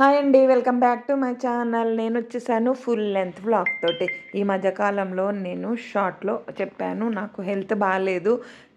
Hi అండి welcome back to my channel నేను వచ్చేసాను ఫుల్ లెంత్ వ్లాగ్ తోటి. ఈ మధ్యకాలంలో నేను షార్ట్లో చెప్పాను నాకు హెల్త్ బాగాలేదు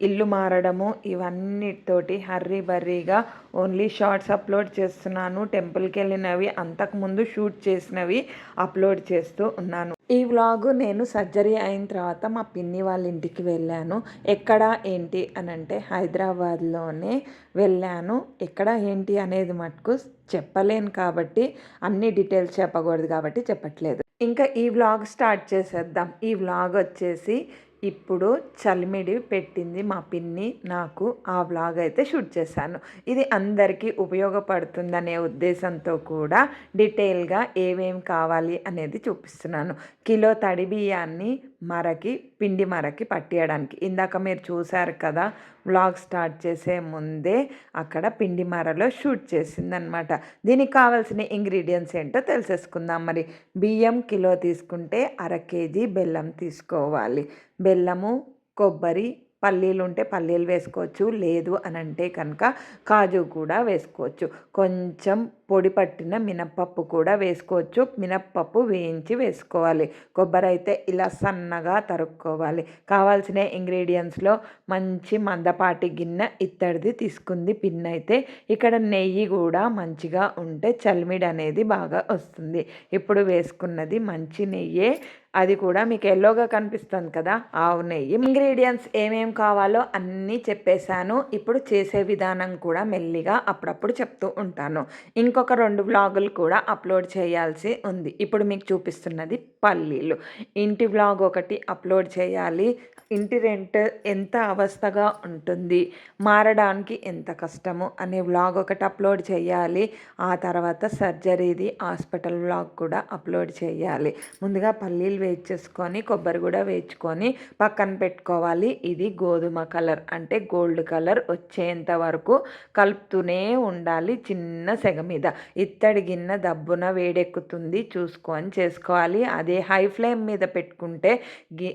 ఇల్లు మారడము ఇవన్నిటితోటి హర్రీ బర్రీగా ఓన్లీ షార్ట్స్ అప్లోడ్ చేస్తున్నాను. టెంపుల్కి వెళ్ళినవి అంతకుముందు షూట్ చేసినవి అప్లోడ్ చేస్తూ ఉన్నాను. ఈ వ్లాగు నేను సర్జరీ అయిన తర్వాత మా పిన్ని వాళ్ళ ఇంటికి వెళ్ళాను. ఎక్కడ ఏంటి అని అంటే హైదరాబాద్లోనే వెళ్ళాను. ఎక్కడ ఏంటి అనేది మటుకు చెప్పలేను కాబట్టి అన్ని డీటెయిల్స్ చెప్పకూడదు కాబట్టి చెప్పట్లేదు. ఇంకా ఈ వ్లాగ్ స్టార్ట్ చేసేద్దాం. ఈ వ్లాగ్ వచ్చేసి ఇప్పుడు చలిమిడి పెట్టింది మా పిన్ని. నాకు ఆ వ్లాగ్ అయితే షూట్ చేశాను. ఇది అందరికీ ఉపయోగపడుతుందనే ఉద్దేశంతో కూడా డీటెయిల్గా ఏమేమి కావాలి అనేది చూపిస్తున్నాను. కిలో తడి బియ్యాన్ని మరకి పిండి మరకి పట్టియడానికి. ఇందాక మీరు చూశారు కదా వ్లాగ్ స్టార్ట్ చేసే ముందే అక్కడ పిండి మరలో షూట్ చేసిందనమాట. దీనికి కావాల్సిన ఇంగ్రీడియంట్స్ ఏంటో తెలిసేసుకుందాం మరి. బియ్యం కిలో తీసుకుంటే అర కేజీ బెల్లం తీసుకోవాలి. బెల్లము కొబ్బరి పల్లీలు ఉంటే పల్లీలు వేసుకోవచ్చు లేదు అని అంటే కనుక కాజు కూడా వేసుకోవచ్చు. కొంచెం పొడి పట్టిన మినప్పప్పు కూడా వేసుకోవచ్చు. మినప్పప్పు వేయించి వేసుకోవాలి. కొబ్బరి అయితే ఇలా సన్నగా తరుక్కోవాలి. కావాల్సిన ఇంగ్రీడియంట్స్లో మంచి మందపాటి గిన్నె ఇత్తడిది తీసుకుంది పిన్ అయితే ఇక్కడ నెయ్యి కూడా మంచిగా ఉంటే చల్మిడి అనేది బాగా వస్తుంది. ఇప్పుడు వేసుకున్నది మంచి నెయ్యే అది కూడా మీకు ఎల్లోగా కనిపిస్తుంది కదా ఆవు నెయ్యి. ఇంగ్రీడియంట్స్ ఏమేం కావాలో అన్నీ చెప్పేశాను. ఇప్పుడు చేసే విధానం కూడా మెల్లిగా అప్పుడప్పుడు చెప్తూ ఉంటాను. ఇంకొక రెండు వ్లాగులు కూడా అప్లోడ్ చేయాల్సి ఉంది. ఇప్పుడు మీకు చూపిస్తున్నది పల్లీలు. ఇంటి వ్లాగ్ ఒకటి అప్లోడ్ చేయాలి. ఇంటి రెంట్ ఎంత అవస్థగా ఉంటుంది? మారడానికి ఎంత కష్టము? అనే వ్లాగ్ ఒకటి అప్లోడ్ చేయాలి. ఆ తర్వాత సర్జరీది హాస్పిటల్ వ్లాగ్ కూడా అప్లోడ్ చేయాలి. ముందుగా పల్లీలు వేయించేసుకొని కొబ్బరి కూడా వేయించుకొని పక్కన పెట్టుకోవాలి. ఇది గోధుమ కలర్ అంటే గోల్డ్ కలర్ వచ్చేంత వరకు కలుపుతూనే ఉండాలి చిన్న సెగ మీద. ఇత్తడి గిన్నె దబ్బున వేడెక్కుతుంది. చూసుకొని చేసుకోవాలి. అదే హై ఫ్లేమ్ మీద పెట్టుకుంటే గి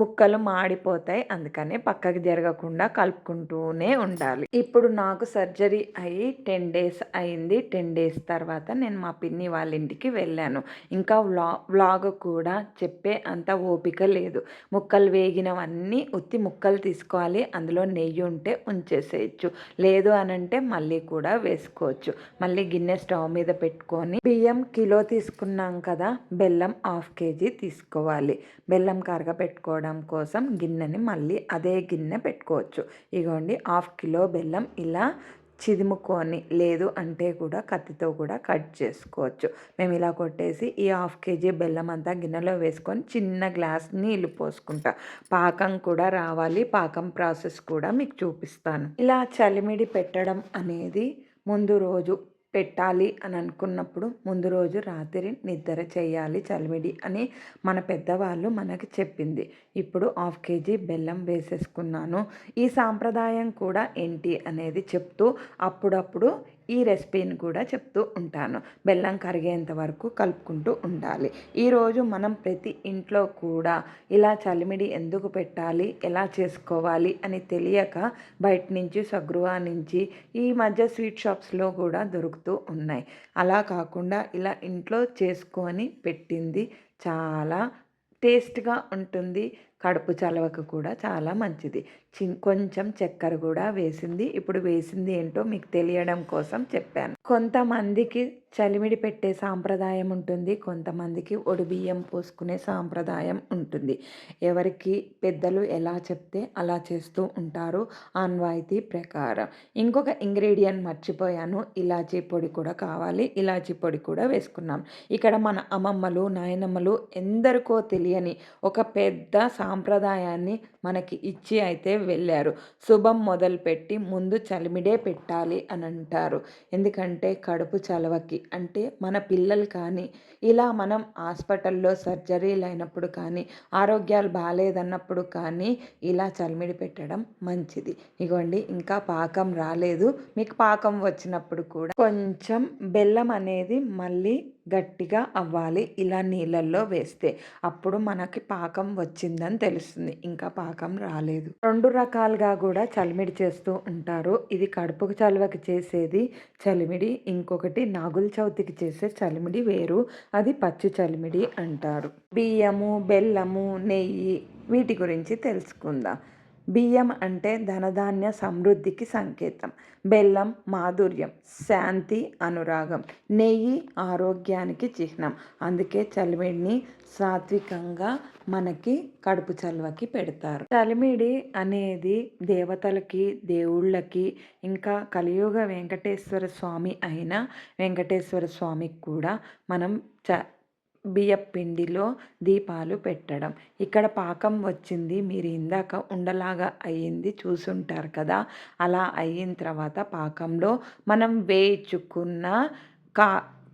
ముక్కలు మాడి మాడిపోతాయి అందుకనే పక్కకి జరగకుండా కలుపుకుంటూనే ఉండాలి. ఇప్పుడు నాకు సర్జరీ అయ్యి టెన్ డేస్ అయింది. టెన్ డేస్ తర్వాత నేను మా పిన్ని వాళ్ళ ఇంటికి వెళ్ళాను. ఇంకా వ్లా వ్లాగ్ కూడా చెప్పే అంత ఓపిక లేదు. ముక్కలు వేగినవన్నీ ఉత్తి ముక్కలు తీసుకోవాలి. అందులో నెయ్యి ఉంటే ఉంచేసేయచ్చు. లేదు అనంటే మళ్ళీ కూడా వేసుకోవచ్చు. మళ్ళీ గిన్నె స్టవ్ మీద పెట్టుకొని బియ్యం కిలో తీసుకున్నాం కదా బెల్లం హాఫ్ కేజీ తీసుకోవాలి. బెల్లం కరగ పెట్టుకోవడం కోసం గిన్నె గిన్నెని మళ్ళీ అదే గిన్నె పెట్టుకోవచ్చు. ఇగోండి హాఫ్ కిలో బెల్లం ఇలా చిదుముకొని లేదు అంటే కూడా కత్తితో కూడా కట్ చేసుకోవచ్చు. మేము ఇలా కొట్టేసి ఈ హాఫ్ కేజీ బెల్లం అంతా గిన్నెలో వేసుకొని చిన్న గ్లాస్ నీళ్ళు పోసుకుంటా. పాకం కూడా రావాలి పాకం ప్రాసెస్ కూడా మీకు చూపిస్తాను. ఇలా చలిమిడి పెట్టడం అనేది ముందు రోజు పెట్టాలి అని అనుకున్నప్పుడు ముందు రోజు రాత్రి నిద్ర చేయాలి చలివిడి అని మన పెద్దవాళ్ళు మనకి చెప్పింది. ఇప్పుడు హాఫ్ కేజీ బెల్లం వేసేసుకున్నాను. ఈ సాంప్రదాయం కూడా ఏంటి అనేది చెప్తూ అప్పుడప్పుడు ఈ రెసిపీని కూడా చెప్తూ ఉంటాను. బెల్లం కరిగేంత వరకు కలుపుకుంటూ ఉండాలి. ఈరోజు మనం ప్రతి ఇంట్లో కూడా ఇలా చలిమిడి ఎందుకు పెట్టాలి? ఎలా చేసుకోవాలి? అని తెలియక బయట నుంచి సగ్రువా నుంచి ఈ మధ్య స్వీట్ షాప్స్లో కూడా దొరుకుతూ ఉన్నాయి. అలా కాకుండా ఇలా ఇంట్లో చేసుకొని పెట్టింది చాలా టేస్ట్గా ఉంటుంది. కడుపు చలవకు కూడా చాలా మంచిది. చి కొంచెం చక్కెర కూడా వేసింది. ఇప్పుడు వేసింది ఏంటో మీకు తెలియడం కోసం చెప్పాను. కొంతమందికి చలిమిడి పెట్టే సాంప్రదాయం ఉంటుంది. కొంతమందికి బియ్యం పోసుకునే సాంప్రదాయం ఉంటుంది. ఎవరికి పెద్దలు ఎలా చెప్తే అలా చేస్తూ ఉంటారు ఆన్వాయితీ ప్రకారం. ఇంకొక ఇంగ్రీడియంట్ మర్చిపోయాను. ఇలాచీ పొడి కూడా కావాలి. ఇలాచీ పొడి కూడా వేసుకున్నాం. ఇక్కడ మన అమ్మమ్మలు నాయనమ్మలు ఎందరికో తెలియని ఒక పెద్ద సాంప్రదాయాన్ని మనకి ఇచ్చి అయితే వెళ్ళారు. శుభం మొదలుపెట్టి ముందు చలిమిడే పెట్టాలి అని అంటారు ఎందుకంటే కడుపు చలవకి. అంటే మన పిల్లలు కానీ ఇలా మనం హాస్పిటల్లో సర్జరీలు అయినప్పుడు కానీ ఆరోగ్యాలు బాగాలేదన్నప్పుడు కానీ ఇలా చలిమిడి పెట్టడం మంచిది. ఇగోండి ఇంకా పాకం రాలేదు. మీకు పాకం వచ్చినప్పుడు కూడా కొంచెం బెల్లం అనేది మళ్ళీ గట్టిగా అవ్వాలి ఇలా నీళ్ళల్లో వేస్తే. అప్పుడు మనకి పాకం వచ్చిందని తెలుస్తుంది. ఇంకా పాకం రాలేదు. రెండు రకాలుగా కూడా చలిమిడి చేస్తూ ఉంటారు. ఇది కడుపుకు చలవకి చేసేది చలిమిడి ఇంకొకటి నాగుల చవితికి చేసే చలిమిడి వేరు. అది పచ్చి చలిమిడి అంటారు. బియ్యము బెల్లము నెయ్యి వీటి గురించి తెలుసుకుందాం. బియ్యం అంటే ధనధాన్య సమృద్ధికి సంకేతం. బెల్లం మాధుర్యం శాంతి అనురాగం నెయ్యి ఆరోగ్యానికి చిహ్నం. అందుకే చలిమిడిని సాత్వికంగా మనకి కడుపు చల్వకి పెడతారు. చలిమిడి అనేది దేవతలకి దేవుళ్ళకి ఇంకా కలియుగ వెంకటేశ్వర స్వామి అయిన వెంకటేశ్వర స్వామికి కూడా మనం చ బియ్యపిండిలో దీపాలు పెట్టడం. ఇక్కడ పాకం వచ్చింది. మీరు ఇందాక ఉండలాగా అయ్యింది చూసుంటారు కదా. అలా అయిన తర్వాత పాకంలో మనం వేయించుకున్న కా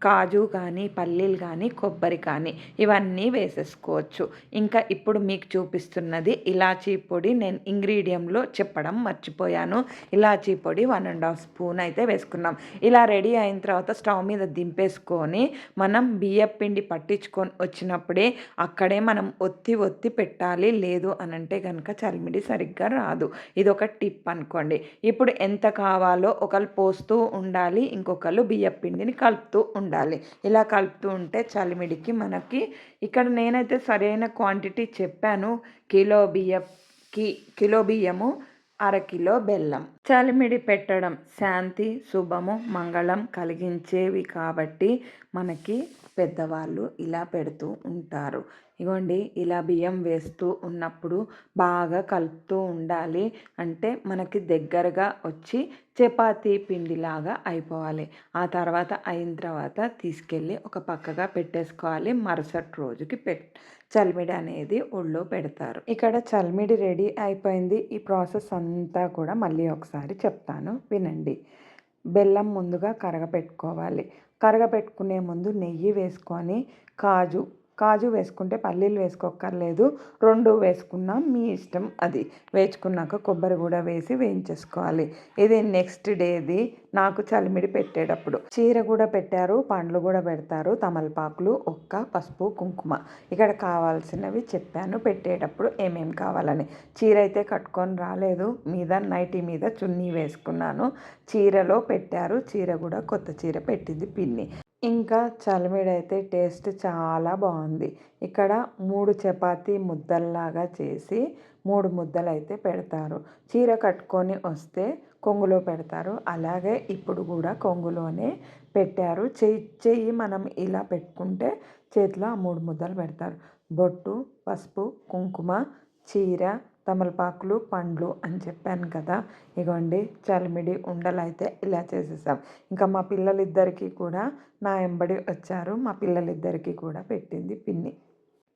కాజు కానీ పల్లీలు కానీ కొబ్బరి కానీ ఇవన్నీ వేసేసుకోవచ్చు. ఇంకా ఇప్పుడు మీకు చూపిస్తున్నది ఇలాచీ పొడి నేను ఇంగ్రీడియంలో చెప్పడం మర్చిపోయాను. ఇలాచీ పొడి వన్ అండ్ హాఫ్ స్పూన్ అయితే వేసుకున్నాం. ఇలా రెడీ అయిన తర్వాత స్టవ్ మీద దింపేసుకొని మనం బియ్యం పిండి పట్టించుకొని వచ్చినప్పుడే అక్కడే మనం ఒత్తి ఒత్తి పెట్టాలి. లేదు అని అంటే కనుక చలిమిడి సరిగ్గా రాదు. ఇది ఒక టిప్ అనుకోండి. ఇప్పుడు ఎంత కావాలో ఒకరు పోస్తూ ఉండాలి. ఇంకొకరు బియ్యం పిండిని కలుపుతూ ఉండాలి. ఉండాలి. ఇలా కలుపుతూ ఉంటే చలిమిడికి మనకి ఇక్కడ నేనైతే సరైన క్వాంటిటీ చెప్పాను. కిలో బియ్యంకి కిలో బియ్యము అరకిలో బెల్లం. చలిమిడి పెట్టడం శాంతి శుభము మంగళం కలిగించేవి కాబట్టి మనకి పెద్దవాళ్ళు ఇలా పెడుతూ ఉంటారు. ఇగోండి ఇలా బియ్యం వేస్తూ ఉన్నప్పుడు బాగా కలుపుతూ ఉండాలి. అంటే మనకి దగ్గరగా వచ్చి చపాతీ పిండిలాగా అయిపోవాలి. ఆ తర్వాత అయిన తర్వాత తీసుకెళ్ళి ఒక పక్కగా పెట్టేసుకోవాలి. మరుసటి రోజుకి పెట్ చలిమిడి అనేది ఒళ్ళో పెడతారు. ఇక్కడ చలిమిడి రెడీ అయిపోయింది. ఈ ప్రాసెస్ అంతా కూడా మళ్ళీ ఒకసారి చెప్తాను. వినండి. బెల్లం ముందుగా కరగపెట్టుకోవాలి. కరగపెట్టుకునే ముందు నెయ్యి వేసుకొని కాజు కాజు వేసుకుంటే పల్లీలు వేసుకోక్కర్లేదు. రెండు వేసుకున్నాం మీ ఇష్టం అది. వేసుకున్నాక కొబ్బరి కూడా వేసి వేయించేసుకోవాలి. ఇది నెక్స్ట్ డేది. నాకు చలిమిడి పెట్టేటప్పుడు చీర కూడా పెట్టారు పండ్లు కూడా పెడతారు తమలపాకులు ఒక్క పసుపు కుంకుమ. ఇక్కడ కావాల్సినవి చెప్పాను. పెట్టేటప్పుడు ఏమేమి కావాలని. చీర అయితే కట్టుకొని రాలేదు. మీద నైటీ మీద చున్నీ వేసుకున్నాను. చీరలో పెట్టారు. చీర కూడా కొత్త చీర పెట్టింది పిన్ని. ఇంకా చలిమిడి అయితే టేస్ట్ చాలా బాగుంది. ఇక్కడ మూడు చపాతీ ముద్దల్లాగా చేసి మూడు ముద్దలు అయితే పెడతారు. చీర కట్టుకొని వస్తే కొంగులో పెడతారు. అలాగే ఇప్పుడు కూడా కొంగులోనే పెట్టారు. చెయ్యి చెయ్యి మనం ఇలా పెట్టుకుంటే చేతిలో ఆ మూడు ముద్దలు పెడతారు. బొట్టు పసుపు కుంకుమ చీర తమలపాకులు పండ్లు అని చెప్పాను కదా. ఇగోండి చలిమిడి ఉండలు అయితే ఇలా చేసేసాం. ఇంకా మా పిల్లలిద్దరికీ కూడా నా ఎంబడి వచ్చారు. మా పిల్లలిద్దరికీ కూడా పెట్టింది పిన్ని.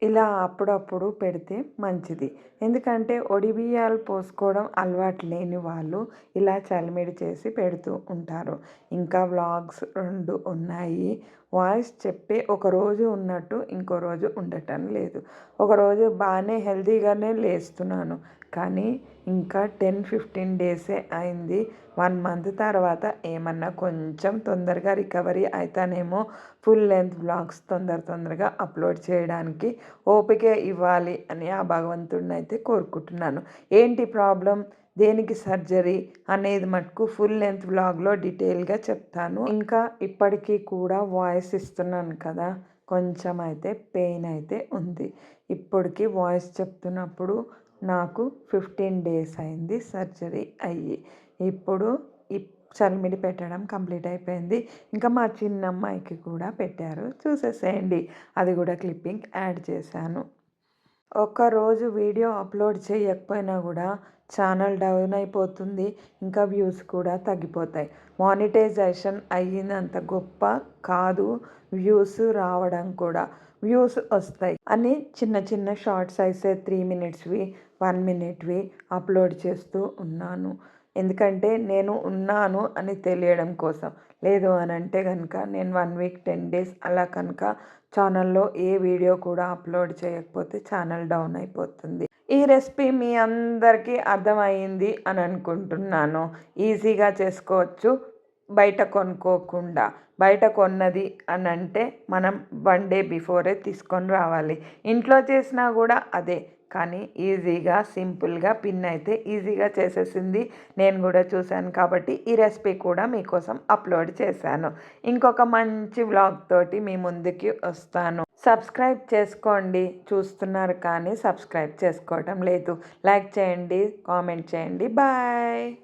ఇలా అప్పుడప్పుడు పెడితే మంచిది. ఎందుకంటే ఒడిబియాలు పోసుకోవడం అలవాటు లేని వాళ్ళు ఇలా చలిమిడి చేసి పెడుతూ ఉంటారు. ఇంకా వ్లాగ్స్ రెండు ఉన్నాయి. వాయిస్ చెప్పే ఒక రోజు ఉన్నట్టు ఇంకో రోజు ఉండటం లేదు. ఒకరోజు బాగానే హెల్తీగానే లేస్తున్నాను. కానీ ఇంకా టెన్ ఫిఫ్టీన్ డేసే అయింది. వన్ మంత్ తర్వాత ఏమన్నా కొంచెం తొందరగా రికవరీ అవుతానేమో ఫుల్ లెంత్ బ్లాగ్స్ తొందర తొందరగా అప్లోడ్ చేయడానికి ఓపిక ఇవ్వాలి అని ఆ భగవంతుడిని అయితే కోరుకుంటున్నాను. ఏంటి ప్రాబ్లం? దేనికి సర్జరీ అనేది మటుకు ఫుల్ లెంత్ బ్లాగ్లో డీటెయిల్గా చెప్తాను. ఇంకా ఇప్పటికీ కూడా వాయిస్ ఇస్తున్నాను కదా కొంచెం అయితే పెయిన్ అయితే ఉంది. ఇప్పటికీ వాయిస్ చెప్తున్నప్పుడు నాకు ఫిఫ్టీన్ డేస్ అయింది సర్జరీ అయ్యి. ఇప్పుడు చలిమిడి పెట్టడం కంప్లీట్ అయిపోయింది. ఇంకా మా చిన్న అమ్మాయికి కూడా పెట్టారు. చూసేసేయండి. అది కూడా క్లిప్పింగ్ యాడ్ చేశాను. ఒక్కరోజు వీడియో అప్లోడ్ చేయకపోయినా కూడా ఛానల్ డౌన్ అయిపోతుంది. ఇంకా వ్యూస్ కూడా తగ్గిపోతాయి. మానిటైజేషన్ అయ్యినంత గొప్ప కాదు. వ్యూస్ రావడం కూడా. వ్యూస్ వస్తాయి. అని చిన్న చిన్న షార్ట్స్ అయితే త్రీ మినిట్స్వి వన్ మినిట్వి అప్లోడ్ చేస్తూ ఉన్నాను. ఎందుకంటే నేను ఉన్నాను అని తెలియడం కోసం. లేదు అని అంటే కనుక నేను వన్ వీక్ టెన్ డేస్ అలా కనుక ఛానల్లో ఏ వీడియో కూడా అప్లోడ్ చేయకపోతే ఛానల్ డౌన్ అయిపోతుంది. ఈ రెసిపీ మీ అందరికీ అర్థమైంది అని అనుకుంటున్నాను. ఈజీగా చేసుకోవచ్చు. బయట కొనుక్కోకుండా బయట కొన్నది అని అంటే మనం వన్ డే బిఫోరే తీసుకొని రావాలి. ఇంట్లో చేసినా కూడా అదే. కానీ ఈజీగా సింపుల్గా పిన్ అయితే ఈజీగా చేసేసింది నేను కూడా చూశాను కాబట్టి ఈ రెసిపీ కూడా మీకోసం అప్లోడ్ చేశాను. ఇంకొక మంచి వ్లాగ్ తోటి మీ ముందుకి వస్తాను. సబ్స్క్రైబ్ చేసుకోండి. చూస్తున్నారు కానీ సబ్స్క్రైబ్ చేసుకోవటం లేదు. లైక్ చేయండి కామెంట్ చేయండి. బాయ్!